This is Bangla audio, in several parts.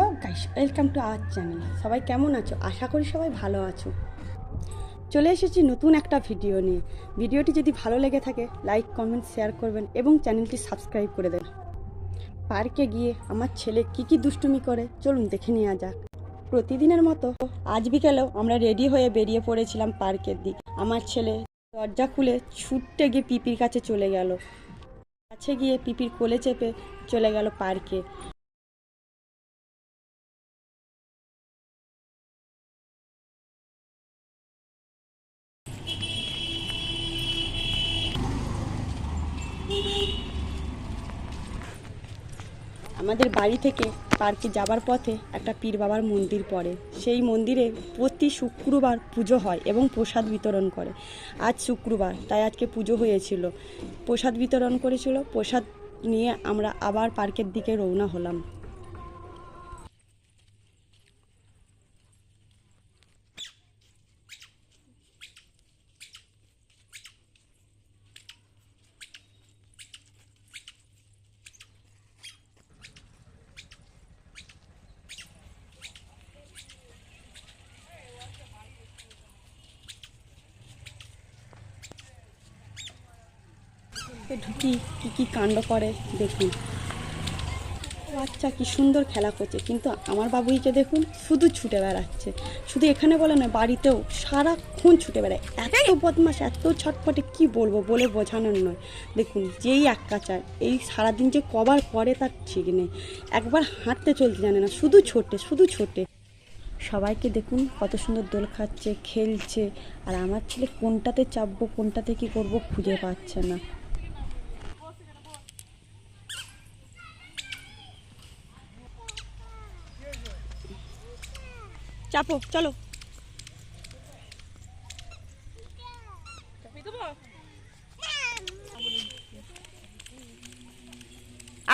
Welcome to our channel. সবাই কেমন আছো? আশা করি সবাই ভালো আছো। চলে এসেছি নতুন একটা ভিডিও নিয়ে। ভিডিওটি যদি ভালো লেগে থাকে লাইক কমেন্ট শেয়ার করবেন এবং চ্যানেলটি সাবস্ক্রাইব করে দেবেন। পার্কে গিয়ে আমার ছেলে কি কি দুষ্টুমি করে, চলুন দেখে নেওয়া যাক। প্রতিদিনের মতো আজ বিকেলেও আমরা রেডি হয়ে বেরিয়ে পড়েছিলাম পার্কের দিক। আমার ছেলে দরজা খুলে ছুটতে গিয়ে পিপির কাছে চলে গেল। কাছে গিয়ে পিপির কোলে চেপে চলে গেল পার্কে। আমাদের বাড়ি থেকে পার্কে যাবার পথে একটা পীর বাবার মন্দির পড়ে। সেই মন্দিরে প্রতি শুক্রবার পুজো হয় এবং প্রসাদ বিতরণ করে। আজ শুক্রবার, তাই আজকে পুজো হয়েছিল। প্রসাদ বিতরণ করেছিল, প্রসাদ নিয়ে আমরা আবার পার্কের দিকে রওনা হলাম। ঢুকি, কী কী কাণ্ড করে, দেখুন। বাচ্চা কি সুন্দর খেলা করছে, কিন্তু আমার বাবুইকে দেখুন, শুধু ছুটে বেড়াচ্ছে। শুধু এখানে বলে না বাড়িতেও সারাক্ষণ ছুটে বেড়ায়। এত বদমাস এত ছটফটে, কি বলব বলে বোঝানোর নয়। দেখুন, যেই এক কাচার এই সারাদিন যে কবার করে তার ঠিক নেই। একবার হাঁটতে চলতে জানে না, শুধু ছোটে শুধু ছোটে। সবাইকে দেখুন, কত সুন্দর দোল খাচ্ছে, খেলছে। আর আমার ছেলে কোনটাতে চাপবো, কোনটাতে কি করব খুঁজে পাচ্ছে না। চাপো চলো।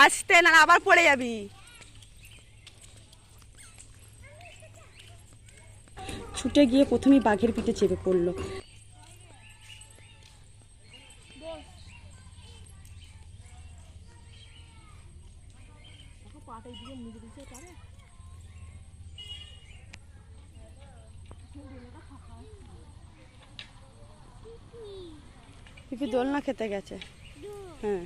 আসতে না আবার পড়ে যাবি। ছুটে গিয়ে প্রথমেই বাঘের পিঠে চেপে পড়ল। পিপি দোলনা খেতে গেছে? হ্যাঁ।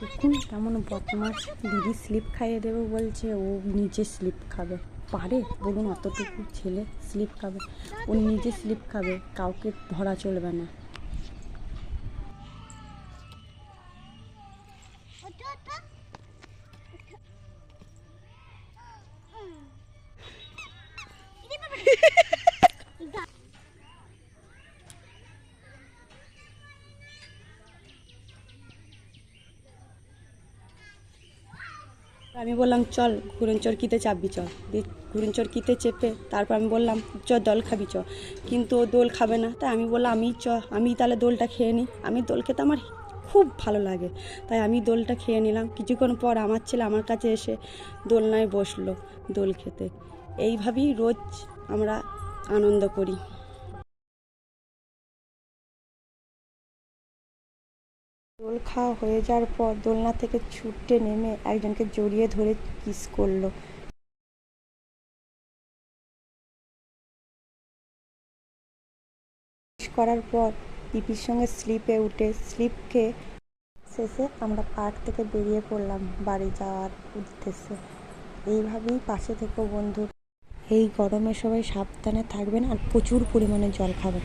দেখুন কেমন বদমাস দিদি স্লিপ খাইয়ে দেবে বলছে, ও নিজে স্লিপ খাবে। পারে, বলুন অতটুকু ছেলে স্লিপ খাবে। ও নিজে স্লিপ খাবে, কাউকে ধরা চলবে না। আমি বললাম, চল ঘুরন চরকিতে চাপবি, চল। দিয়ে ঘুরন চরকিতে চেপে তারপর আমি বললাম, চ, দোল খাবি, চ। কিন্তু ও দোল খাবে না। তাই আমি বললাম, আমি চ, আমি তাহলে দোলটা খেয়ে নিই আমি দোল খেতে আমার খুব ভালো লাগে। তাই আমি দোলটা খেয়ে নিলাম। কিছুক্ষণ পর আমার ছেলে আমার কাছে এসে দোলনায় বসল দোল খেতে। এইভাবেই রোজ আমরা আনন্দ করি। দোল খাওয়া হয়ে যাওয়ার পর দোলনা থেকে ছুটে নেমে একজনকে জড়িয়ে ধরে কিস করল। করার পর পিপির সঙ্গে স্লিপে উঠে, স্লিপ খেয়ে শেষে আমরা পার্ক থেকে বেরিয়ে পড়লাম বাড়ি যাওয়ার উদ্দেশ্যে। এইভাবেই পাশে থেকে বন্ধু। এই গরমে সবাই সাবধানে থাকবেন আর প্রচুর পরিমাণে জল খাবেন।